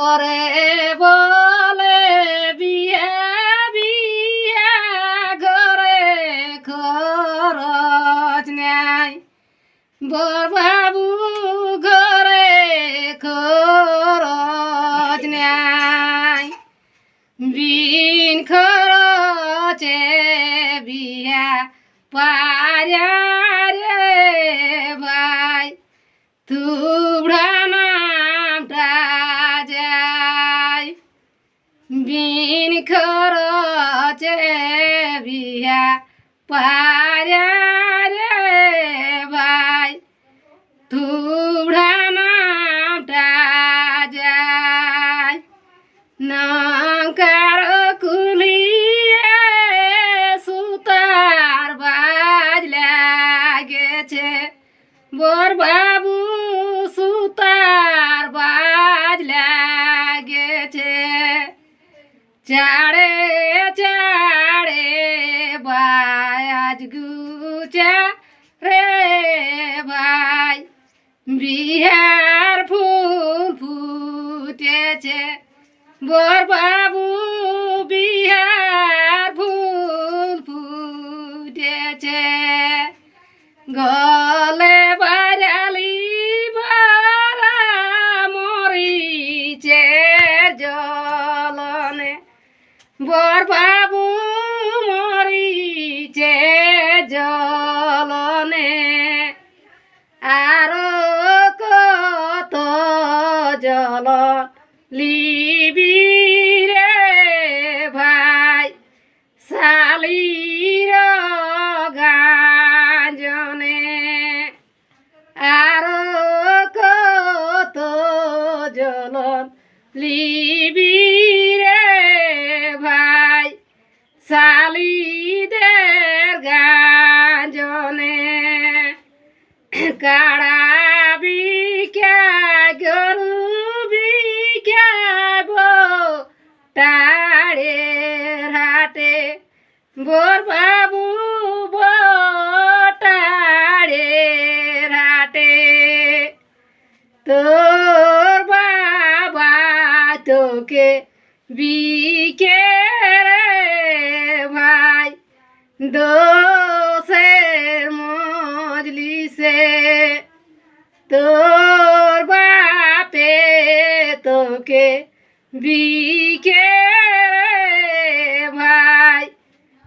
ওরে বলে বিয়ে বিয়ে ঘরে খরচ নেয় বর বাবু ঘরে খরচ নেয় বিন খরচে বিয়া পারা ভাই তুবড়া বিন খরচে বিয়া পারা ভাই তুবড়া নামটা যায় নঙ্কার কুলিয়ে সুতার বাজ লাগেছে বর বাবু চাড়ে চাড়ে বাজ গুচা রে ভাই বিহার ফুল ফুটেছে বর বাবু বিহার ফুল ফুটেছে গলে বোর বাবু বটাড়ে হাটে তোর বাবা তোকে বিকে ভাই দোষের মজলিসে। তোর বাপে তোকে বিকে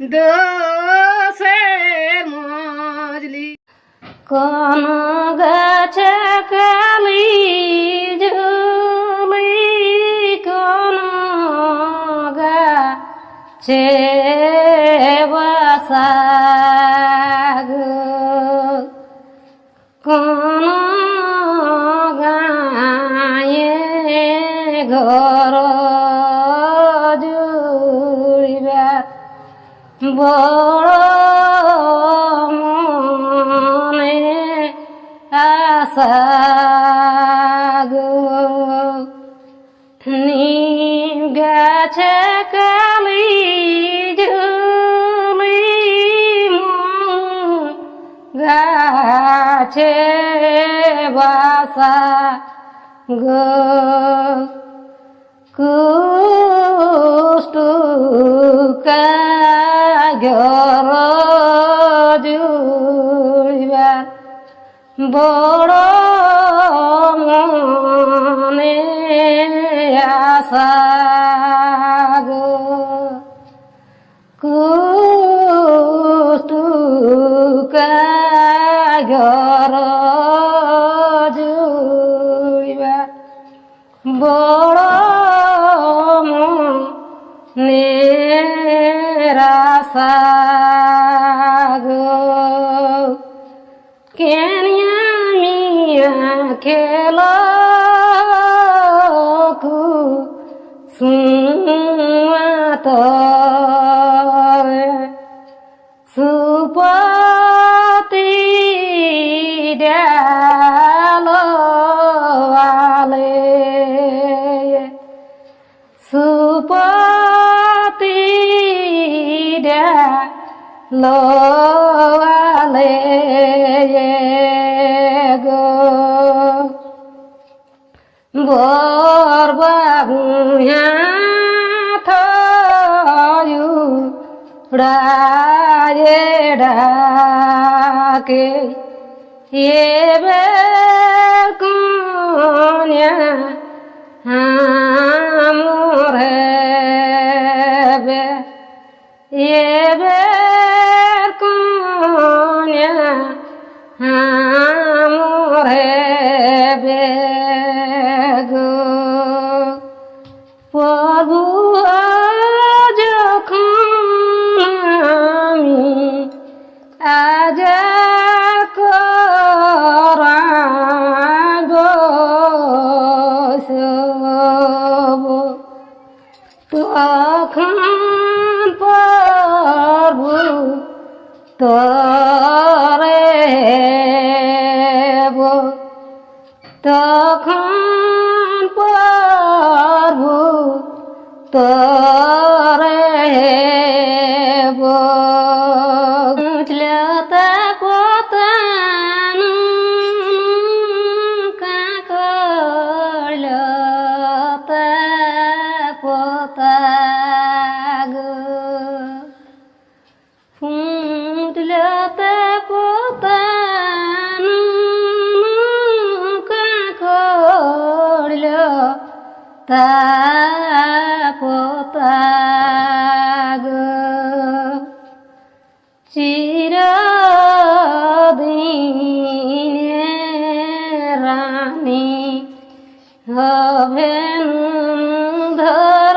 দোষের মজলি। কোন গাছে কালি ঝুলি কোন গাছে গাছে বাসা গো। কুষ্টুকা ঘর জুড়িবার বড় মনে আশা ঘর জুড়িবার বড় নেরাসা গো। কেনিয়া মিয়া খেল সুমাত ಲೋವಾಲೆ ಬೋರ್ ಬಾಬು ಥಾಯು ಡಾಯೇ ಡಾಕೆ ಏ ಬೇಕುನ್ಯ ಹಾ Go. তখন পারব তো তাপতাগ চিরদিনে রানী হবেন ধর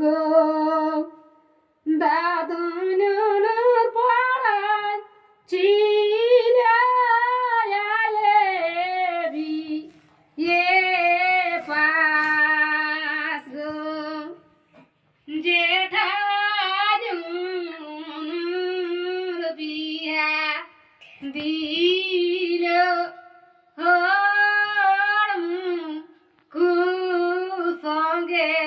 গো। দাদন পড়ায় চিলায়ালেবি এ পাস গো। জেঠা বিয়া দিল হর কু সঙ্গে।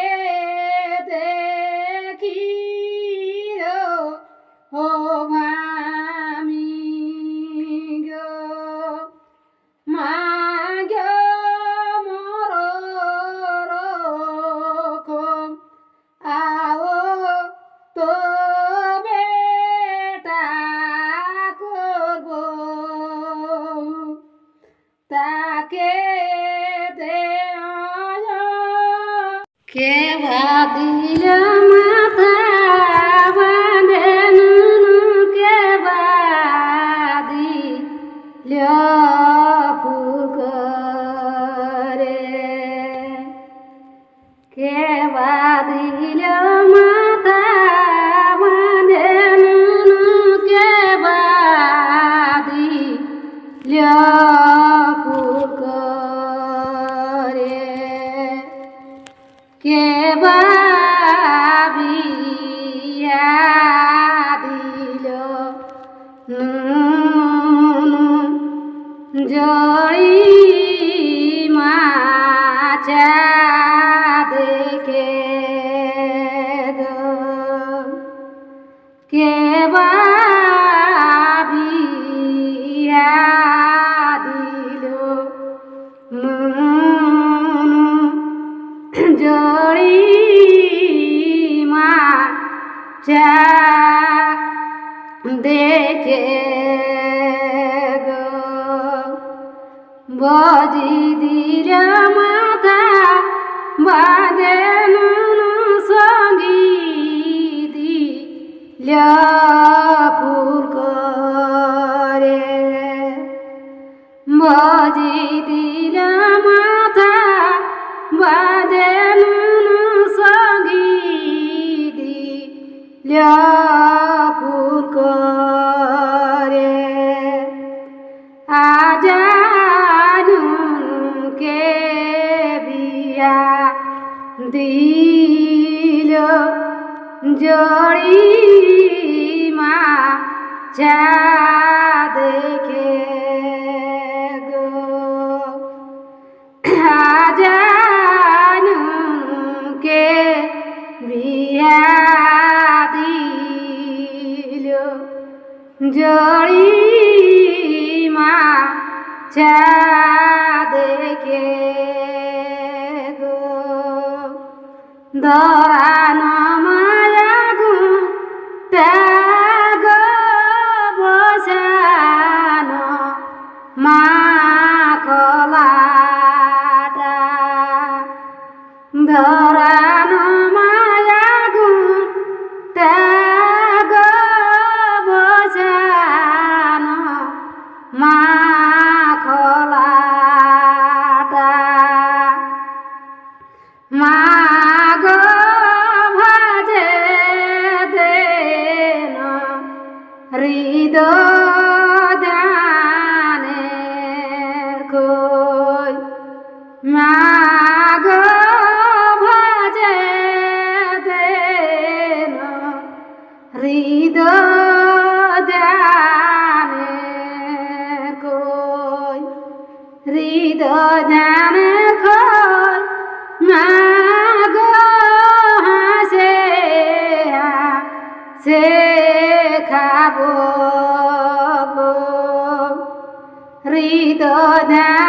Yay! के भा दिया। Bye. ফুল করে। বজি দিলা মাথা, বাজে নুনু সঙ্গী দিলা ফুল করে। আজানুকে বিয়া দিল জড়ি মা যা দেখে গো। হাজানুকে বিয়া দিল। জড়ি মা যা দেখে গো। দরানো হৃদয় ধ্যান খোল মাগো হাসে সে খাব হৃদয় ধ্যান